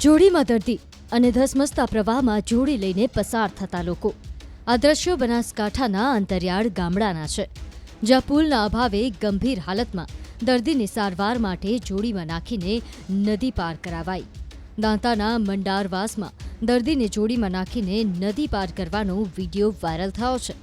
જોડીમાં દર્દી અને ધસમસતા પ્રવાહમાં જોડી લઈને પસાર થતા લોકો. આ દ્રશ્યો બનાસકાંઠાના અંતરિયાળ ગામડાના છે, જ્યાં પુલના અભાવે ગંભીર હાલતમાં દર્દીને સારવાર માટે જોડીમાં નાખીને નદી પાર કરાવાઈ. દાંતાના મંડારવાસમાં દર્દીને જોડીમાં નાખીને નદી પાર કરવાનો વીડિયો વાયરલ થયો છે.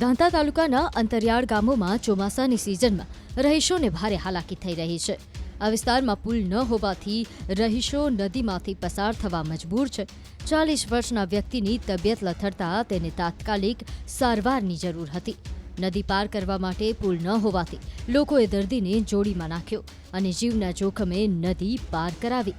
દાંતા તાલુકાના અંતરિયાળ ગામોમાં ચોમાસાની સિઝનમાં રહીશોને ભારે હાલાકી થઈ રહી છે. આ વિસ્તારમાં પુલ ન હોવાથી રહીશો નદીમાંથી પસાર થવા મજબૂર છે. ચાલીસ વર્ષના વ્યક્તિની તબિયત લથડતા તેને તાત્કાલિક સારવારની જરૂર હતી. નદી પાર કરવા માટે પુલ ન હોવાથી લોકોએ દર્દીને જોડીમાં નાખ્યો અને જીવના જોખમે નદી પાર કરાવી.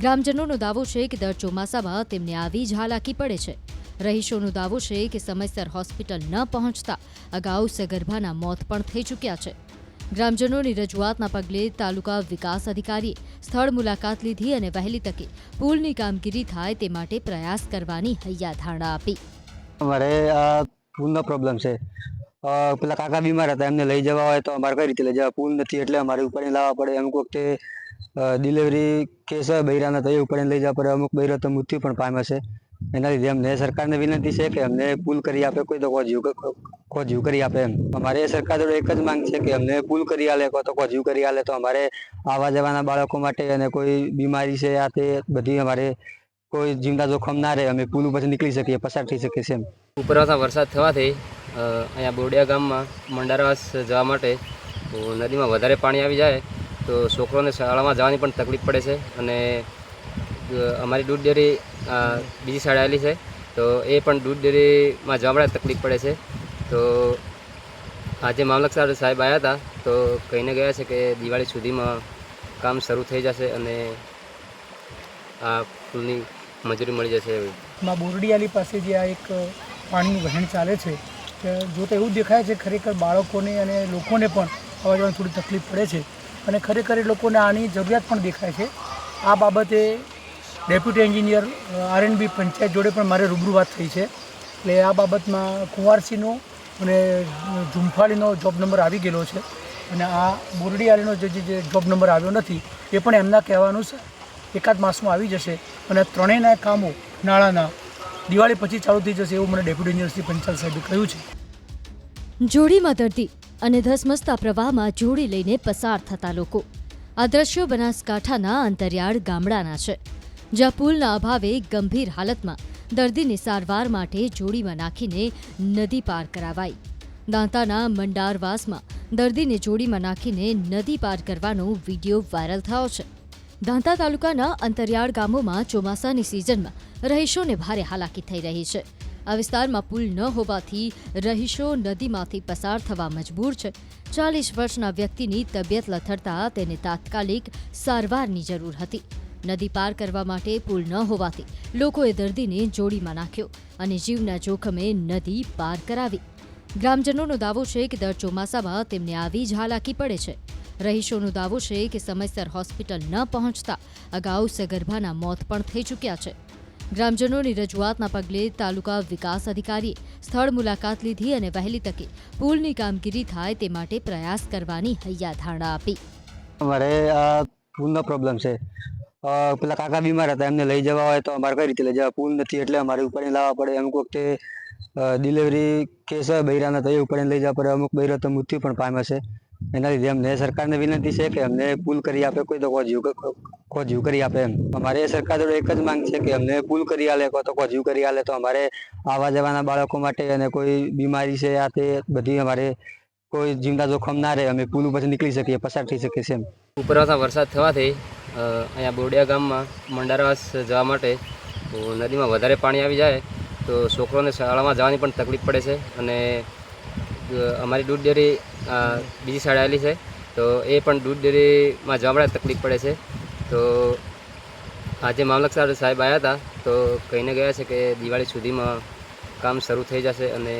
ગ્રામજનોનો દાવો છે કે દર ચોમાસામાં તેમને આવી જ હાલાકી પડે છે. રહીશોનો દાવો છે કે સમયસર હોસ્પિટલ ન પહોંચતા અગાઉ સગર્ભાના મોત પણ થઈ ચૂક્યા છે. ગ્રામજનોની રજૂઆતના પગલે તાલુકા વિકાસ અધિકારીએ સ્થળ મુલાકાત લીધી અને વહેલી તકે પુલની કામગીરી થાય તે માટે પ્રયાસ કરવાની હૈયાધારણા આપી. અમારે આ પુલનો પ્રોબ્લેમ છે. પેલા કાકા બીમાર હતા, એમને લઈ જવા હોય તો અમારે કઈ રીતે લઈ જવા? પુલ નથી એટલે અમારે ઉપર લાવવા પડે. અમુક વખતે ડિલિવરી કેસ હોય, બૈરાના, તો એ ઉપાડીને લઈ જવા પડે. અમુક બૈરો તો મૃત્યુ પણ પામે છે. એના લીધે અમને સરકારને વિનંતી છે કે અમને પુલ કરી આપે, કોઈ તો જીવ કોઈ જીવ કરી આપે એમ. અમારે સરકાર જોડે એક જ માંગ છે કે અમને પુલ કરી આલે કો તો કોઈ જીવ કરી આલે. તો અમારે આવા જવાના બાળકો માટે અને કોઈ બીમારી છે આ તે બધી અમારે કોઈ જીવના જોખમ ના રહે. અમે પુલ ઉપરથી નીકળી શકીએ, પસાર થઈ શકીએ છીએ ઉપરવાસા વરસાદ થવાથી અહીંયા બોડિયા ગામમાં મંડારવાસ જવા માટે નદીમાં વધારે પાણી આવી જાય તો છોકરોને શાળામાં જવાની પણ તકલીફ પડે છે અને અમારી દૂધ ડેરી બીજી શાળા આવેલી છે તો એ પણ દૂધ ડેરીમાં જવા માટે તકલીફ પડે છે. તો આજે મામલતદાર સાહેબ આવ્યા હતા તો કહીને ગયા છે કે દિવાળી સુધીમાં કામ શરૂ થઈ જશે અને આ પુલની મજૂરી મળી જશે એવી. માં બોરડીયાલી પાસે જે આ એક પાણીનું વહેણ ચાલે છે જો જોતા એવું દેખાય છે ખરેખર બાળકોને અને લોકોને પણ આવવા જવાની થોડી તકલીફ પડે છે અને ખરેખર એ લોકોને આની જરૂરિયાત પણ દેખાય છે. આ બાબતે ડેપ્યુટી એન્જિનિયર આરએનબી પંચાયત જોડે પણ મારે રૂબરૂ વાત થઈ છે. એટલે આ બાબતમાં કુંવારસીનો અને ઝુંફાળીનો જોબ નંબર આવી ગયેલો છે. અને આ બોરડીયાળીનો જે જે- જોબ નંબર આવ્યો નથી, એ પણ એમના કહેવાનું છે. એકાદ માસમાં આવી જશે અને ત્રણેયના કામો નાણાંના દિવાળી પછી ચાલુ થઈ જશે એવું મને ડેપ્યુટી ઇન્જિનિયર પંચાલ સાહેબે કહ્યું છે. જોડીમાં દર્દી અને ધસમસતા પ્રવાહમાં જોડી લઈને પસાર થતા લોકો. આ દ્રશ્યો બનાસકાંઠાના અંતરિયાળ ગામડાના છે, જ્યાં પુલના અભાવે ગંભીર હાલતમાં દર્દીને સારવાર માટે જોડીમાં નાખીને નદી પાર કરાવાઈ. દાંતાના મંડારવાસમાં દર્દીને જોડીમાં નાખીને નદી પાર કરવાનો વીડિયો વાયરલ થયો છે. દાંતા તાલુકાના અંતરિયાળ ગામોમાં ચોમાસાની સિઝનમાં રહીશોને ભારે હાલાકી થઈ રહી છે. આ વિસ્તારમાં પુલ ન હોવાથી રહીશો નદીમાંથી પસાર થવા મજબૂર છે. ચાલીસ વર્ષના વ્યક્તિની તબિયત લથડતા તેને તાત્કાલિક સારવારની જરૂર હતી. નદી પાર કરવા માટે પુલ ન હોવાથી લોકોએ દર્દીને જોડીમાં નાખ્યો અને જીવના જોખમે નદી પાર કરાવી. ગ્રામજનોનો દાવો છે કે દર ચોમાસામાં તેમને આવી જ હાલાકી પડે છે. રહીશોનો દાવો છે કે સમયસર હોસ્પિટલ ન પહોંચતા અગાઉ સગર્ભાના મોત પણ થઈ ચૂક્યા છે. ગ્રામજનોની રજૂઆતના પગલે તાલુકા વિકાસ અધિકારીએ સ્થળ મુલાકાત લીધી અને વહેલી તકે પુલની કામગીરી થાય તે માટે પ્રયાસ કરવાની હૈયાધારણા આપી. અમારે આ પુલનો પ્રોબ્લેમ છે. પેલા કાકા બીમાર હતા, એમને લઈ જવા હોય તો અમારે કઈ રીતે લઈ જવા? પુલ નથી એટલે અમારે ઉપર લાવવા પડે. અમુક વખતે ડિલિવરી કેસ હોય, બૈરાના, તો એ ઉપર લઈ જવા પડે. અમુક બૈરો તો મૃત્યુ પણ પામે છે. એના લીધે અમને સરકારને વિનંતી છે કે અમને પુલ કરી આપે, કોઈ તો કોજીવ જીવ કોઈ કરી આપે એમ. અમારે સરકાર જોડે એક જ માંગ છે કે અમને પુલ કરી આલે કો તો કોજીવ કરી આલે. તો અમારે આવા જવાના બાળકો માટે અને કોઈ બીમારી છે, આ તે બધી અમારે કોઈ જીવના જોખમ ના રહે, અમે પુલ ઉપરથી નીકળી શકીએ, પસાર થઈ શકીએ છીએ ઉપરવાસા વરસાદ થવાથી અહીંયા બોડિયા ગામમાં મંડારવાસ જવા માટે નદીમાં વધારે પાણી આવી જાય, તો છોકરોને શાળામાં જવાની પણ તકલીફ પડે છે અને અમારી દૂધ ડેરી બીજી શાળા આવેલી છે, તો એ પણ દૂધ ડેરીમાં જવા માટે તકલીફ પડે છે. તો આજે મામલતદાર સાહેબ આવ્યા હતા, તો કહીને ગયા છે કે દિવાળી સુધીમાં કામ શરૂ થઈ જશે અને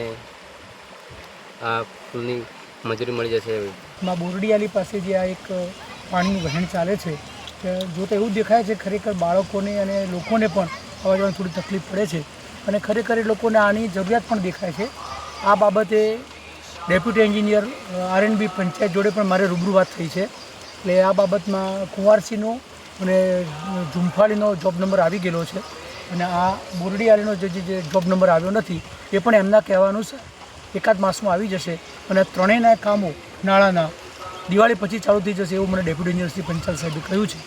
આ પુલની મજૂરી મળી જશે એવી. માં બોરડીયાલી પાસે જે આ એક પાણીનું વહેણ ચાલે છે જો જોતા એવું દેખાય છે ખરેખર બાળકોને અને લોકોને પણ આવવા જવાની થોડી તકલીફ પડે છે. અને ખરેખર એ લોકોને આની જરૂરિયાત પણ દેખાય છે. આ બાબતે ડેપ્યુટી એન્જિનિયર આરએનબી પંચાયત જોડે પણ મારે રૂબરૂ વાત થઈ છે. એટલે આ બાબતમાં કુંવારસીનો અને ઝુંફાળીનો જોબ નંબર આવી ગયેલો છે. અને આ બોરડીયાળીનો જે, જે- જોબ નંબર આવ્યો નથી, એ પણ એમના કહેવાનું અનુસાર એકાદ માસમાં આવી જશે અને ત્રણેયના કામો નાણાંના દિવાળી પછી ચાલુ થઈ જશે એવું મને ડેપ્યુટી એન્જિનિયર શ્રી પંચાલ સાહેબે કહ્યું છે.